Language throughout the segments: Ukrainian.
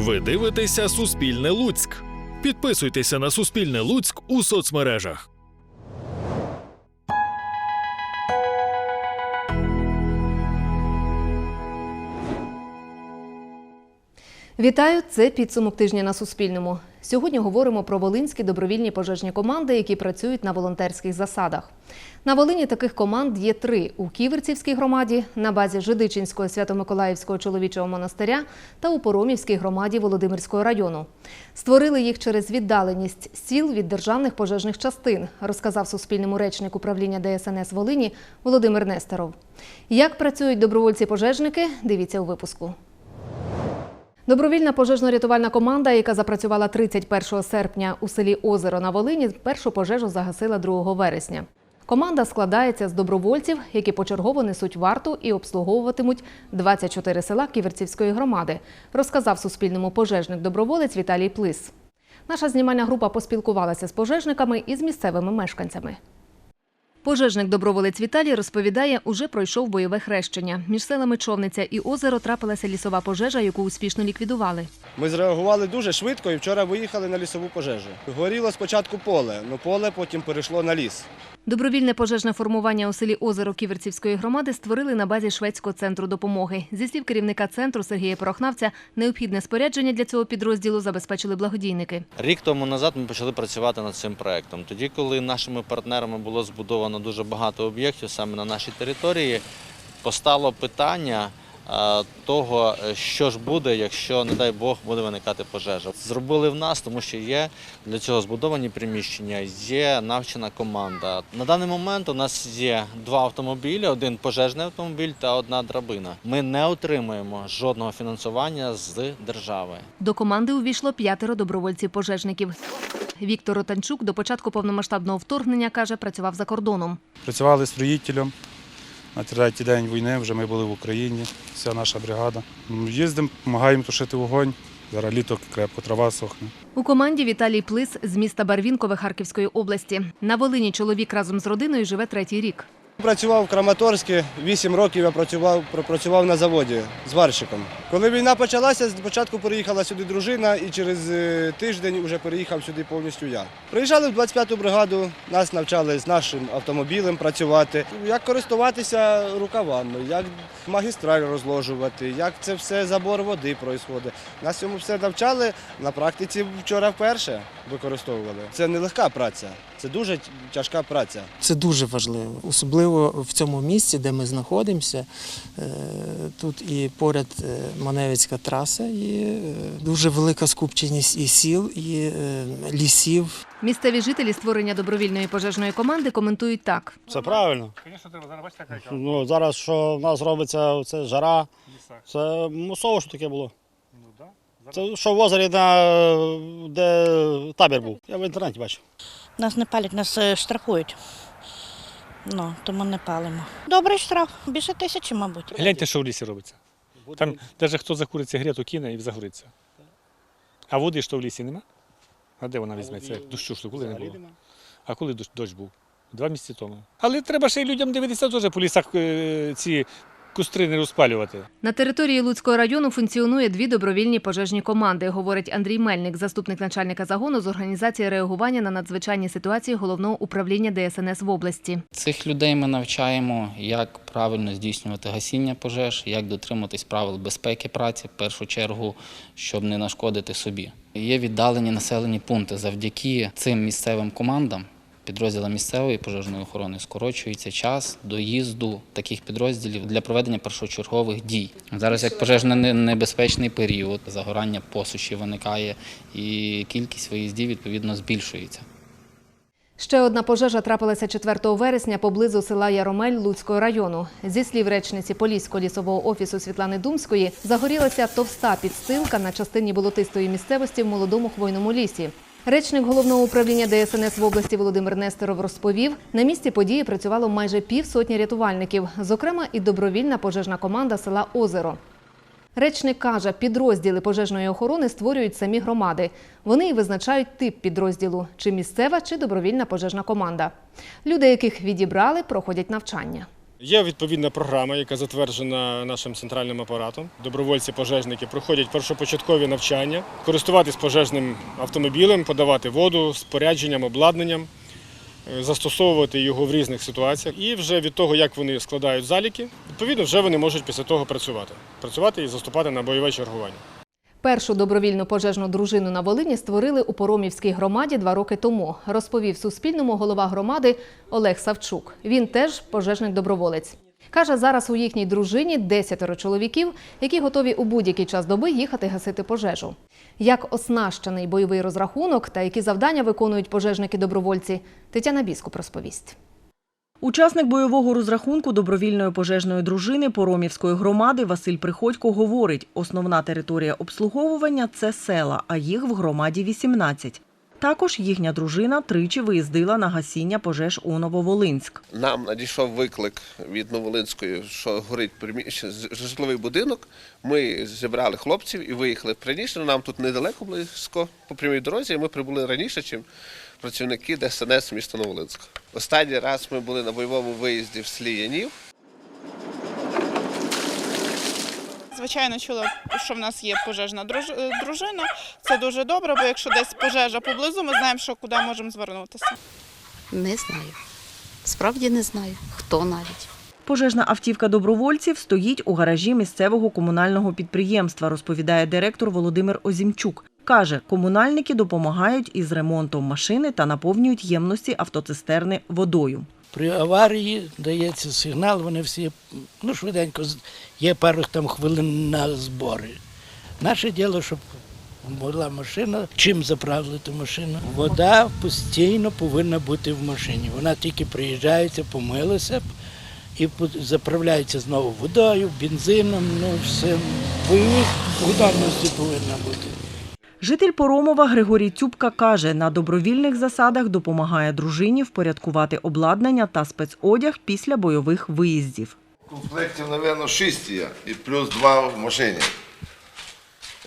Ви дивитеся Суспільне Луцьк. Підписуйтеся на Суспільне Луцьк у соцмережах. Вітаю! Це підсумок тижня на Суспільному. Сьогодні говоримо про волинські добровільні пожежні команди, які працюють на волонтерських засадах. На Волині таких команд є три у Ківерцівській громаді, на базі Жидичинського Свято-Миколаївського чоловічого монастиря та у Поромівській громаді Володимирського району. Створили їх через віддаленість сіл від державних пожежних частин, розказав Суспільному речник управління ДСНС Волині Володимир Нестеров. Як працюють добровольці-пожежники, дивіться у випуску. Добровільна пожежно-рятувальна команда, яка запрацювала 31 серпня у селі Озеро на Волині, першу пожежу загасила 2 вересня. Команда складається з добровольців, які почергово несуть варту і обслуговуватимуть 24 села Ківерцівської громади, розказав Суспільному пожежник-доброволець Віталій Плис. Наша знімальна група поспілкувалася з пожежниками і з місцевими мешканцями. Пожежник-доброволець Віталій розповідає, уже пройшов бойове хрещення. Між селами Човниця і озеро трапилася лісова пожежа, яку успішно ліквідували. Ми зреагували дуже швидко і вчора виїхали на лісову пожежу. Горіло спочатку поле, але поле потім перейшло на ліс. Добровільне пожежне формування у селі Озеро Ківерцівської громади створили на базі шведського центру допомоги. Зі слів керівника центру Сергія Порохнавця, необхідне спорядження для цього підрозділу забезпечили благодійники. Рік тому назад ми почали працювати над цим проектом. Тоді, коли нашими партнерами було збудовано дуже багато об'єктів саме на нашій території, постало питання того, е, що ж буде, якщо, не дай Бог, буде виникати пожежа. Зробили в нас, тому що є для цього збудовані приміщення, є навчена команда. На даний момент у нас є два автомобілі: один пожежний автомобіль та одна драбина. Ми не отримуємо жодного фінансування з держави. До команди увійшло п'ятеро добровольців-пожежників. Віктор Ротанчук до початку повномасштабного вторгнення каже, працював за кордоном. Працювали строїтелем. На третій день війни вже ми були в Україні, вся наша бригада. Їздимо, допомагаємо тушити вогонь. Зараз літо крепко, трава сохне. У команді Віталій Плис з міста Барвінкове Харківської області. На Волині чоловік разом з родиною живе третій рік. Працював в Краматорську, 8 років я працював, пропрацював на заводі зварщиком. Коли війна почалася, спочатку переїхала сюди дружина і через е, тиждень вже переїхав сюди повністю я. Приїжджали в 25-ту бригаду, нас навчали з нашим автомобілем працювати, як користуватися рукавами, як магістраль розложувати, як це все забор води відбувається. Нас цьому все навчали, на практиці вчора вперше використовували. Це не легка праця, це дуже тяжка праця. Це дуже важливо, особливо в цьому місці, де ми знаходимося. Е, Тут і поряд е, Маневицька траса, і е, дуже велика скупченість і сіл, і лісів. Місцеві жителі створення добровільної пожежної команди коментують так. Це правильно. Ну, зараз, що в нас робиться, це жара. Це мусово, що таке було. Це що в озері, де табір був. Я в інтернеті бачив. Нас не палять, нас е, штрафують. Ну, тому не палимо. Добрий штраф, більше тисячі, мабуть. Гляньте, що в лісі робиться. Там навіть хто закурить сигарету, кине і загориться. А води що в лісі нема? А де вона візьметься? Дощу ж то коли не було? А коли дощ, дощ був? Два місяці тому. Але треба ще й людям дивитися теж по лісах е, ці кустри не розпалювати. На території Луцького району функціонує дві добровільні пожежні команди, говорить Андрій Мельник, заступник начальника загону з організації реагування на надзвичайні ситуації головного управління ДСНС в області. Цих людей ми навчаємо, як правильно здійснювати гасіння пожеж, як дотримуватись правил безпеки праці, в першу чергу, щоб не нашкодити собі. Є віддалені населені пункти. Завдяки цим місцевим командам, підрозділам місцевої пожежної охорони, скорочується час доїзду таких підрозділів для проведення першочергових дій. Зараз як пожежно-небезпечний період, загорання посуші виникає, і кількість виїздів відповідно збільшується. Ще одна пожежа трапилася 4 вересня поблизу села Яромель Луцького району. Зі слів речниці Поліського лісового офісу Світлани Думської, загорілася товста підстилка на частині болотистої місцевості в молодому хвойному лісі. Речник головного управління ДСНС в області Володимир Нестеров розповів, на місці події працювало майже півсотні рятувальників, зокрема і добровільна пожежна команда села Озеро. Речник каже, підрозділи пожежної охорони створюють самі громади. Вони і визначають тип підрозділу чи місцева, чи добровільна пожежна команда. Люди, яких відібрали, проходять навчання. Є відповідна програма, яка затверджена нашим центральним апаратом. Добровольці-пожежники проходять першопочаткові навчання, користуватись пожежним автомобілем, подавати воду, спорядженням, обладнанням, е, застосовувати його в різних ситуаціях. І вже від того, як вони складають заліки, відповідно, вже вони можуть після того працювати. Працювати і заступати на бойове чергування. Першу добровільну пожежну дружину на Волині створили у Поромівській громаді два роки тому, розповів Суспільному голова громади Олег Савчук. Він теж пожежник доброволець. Каже, зараз у їхній дружині десятеро чоловіків, які готові у будь-який час доби їхати гасити пожежу. Як оснащений бойовий розрахунок та які завдання виконують пожежники-добровольці, Тетяна Біскуп розповість. Учасник бойового розрахунку добровільної пожежної дружини Поромівської громади Василь Приходько говорить, основна територія обслуговування – це села, а їх в громаді 18. Також їхня дружина тричі виїздила на гасіння пожеж у Нововолинськ. Нам надійшов виклик від Новолинської, що горить приміщення, житловий будинок. Ми зібрали хлопців і виїхали приміщення. Нам тут недалеко близько по прямій дорозі. і Ми прибули раніше, ніж працівники ДСНС міста Новолинськ. Останній раз ми були на бойовому виїзді в селі Янів. Звичайно, чула, що в нас є пожежна е, дружина. Це дуже добре, бо якщо десь пожежа поблизу, ми знаємо, що куди можемо звернутися. Не знаю. Справді не знаю, хто навіть. Пожежна автівка добровольців стоїть у гаражі місцевого комунального підприємства, розповідає директор Володимир Озімчук. Каже, комунальники допомагають із ремонтом машини та наповнюють ємності автоцистерни водою. При аварії дається сигнал, вони всі ну, швиденько, є пару там хвилин на збори. Наше діло, щоб була машина, чим заправили ту машину. Вода постійно повинна бути в машині. Вона тільки приїжджається, помилася і заправляється знову водою, бензином, ну все. Бойових готовності повинна бути. Житель Поромова Григорій Цюбка каже, на добровільних засадах допомагає дружині впорядкувати обладнання та спецодяг після бойових виїздів. Комплектів, мабуть, шість є, і плюс два в машині.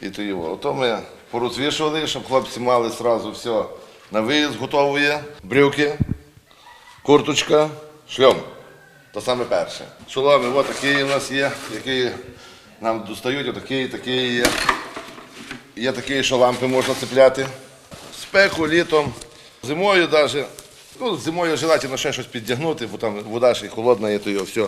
І то його. Ото ми порозвішували, щоб хлопці мали одразу все на виїзд готово є. Брюки, курточка, шльом. То саме перше. Шоломи, от такі у нас є, які нам достають, отакі, такі є. Є такі, що лампи можна цепляти. Спеку літом, зимою навіть. Ну, зимою желательно ще щось піддягнути, бо там вода ще холодна, є, то його все.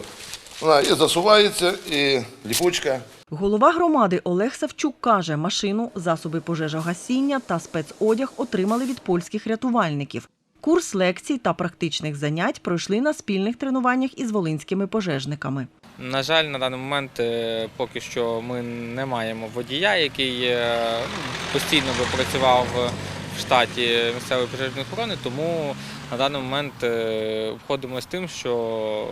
Вона і засувається, і ліпучка. Голова громади Олег Савчук каже, машину, засоби пожежогасіння та спецодяг отримали від польських рятувальників. Курс лекцій та практичних занять пройшли на спільних тренуваннях із волинськими пожежниками. На жаль, на даний момент е, поки що ми не маємо водія, який е, ну, постійно би працював в штаті місцевої пожежної охорони, тому на даний момент е, обходимося тим, що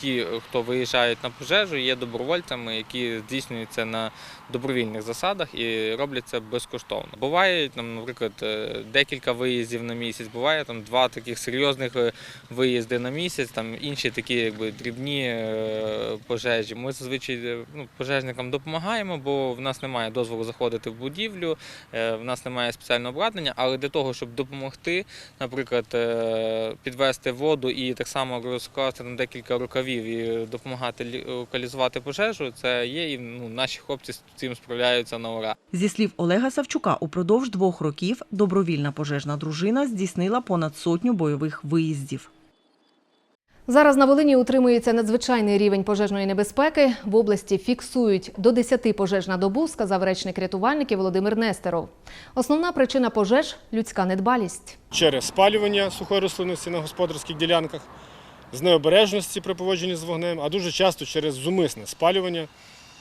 ті, хто виїжджають на пожежу, є добровольцями, які здійснюють це на добровільних засадах і роблять це безкоштовно. Буває там, наприклад, е, декілька виїздів на місяць, буває там два таких серйозних е, виїзди на місяць, там інші такі якби дрібні пожежі. Ми зазвичай ну, пожежникам допомагаємо, бо в нас немає дозволу заходити в будівлю, в нас немає спеціального обладнання, але для того, щоб допомогти, наприклад, підвести воду і так само розкласти там декілька рукавів і допомагати локалізувати пожежу, це є і ну, наші хлопці з цим справляються на ура. Зі слів Олега Савчука, упродовж двох років добровільна пожежна дружина здійснила понад сотню бойових виїздів. Зараз на Волині утримується надзвичайний рівень пожежної небезпеки. В області фіксують до 10 пожеж на добу, сказав речник рятувальників Володимир Нестеров. Основна причина пожеж людська недбалість. через спалювання сухої рослинності на господарських ділянках, з необережності при поводженні з вогнем, а дуже часто через зумисне спалювання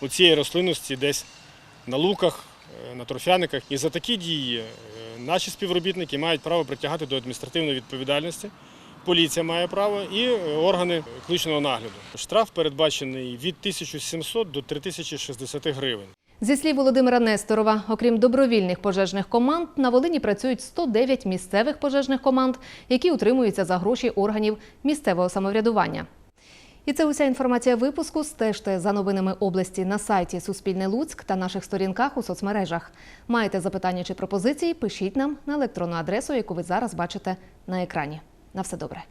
у цієї рослинності десь на луках, е, на торфяниках. І за такі дії е, наші співробітники мають право притягати до адміністративної відповідальності. Поліція має право і е, органи кличного нагляду. Штраф передбачений від 1700 до 3060 гривень. Зі слів Володимира Несторова, окрім добровільних пожежних команд, на Волині працюють 109 місцевих пожежних команд, які утримуються за гроші органів місцевого самоврядування. І це уся інформація випуску. Стежте за новинами області на сайті Суспільне Луцьк та наших сторінках у соцмережах. Маєте запитання чи пропозиції? Пишіть нам на електронну адресу, яку ви зараз бачите на екрані. На все добре.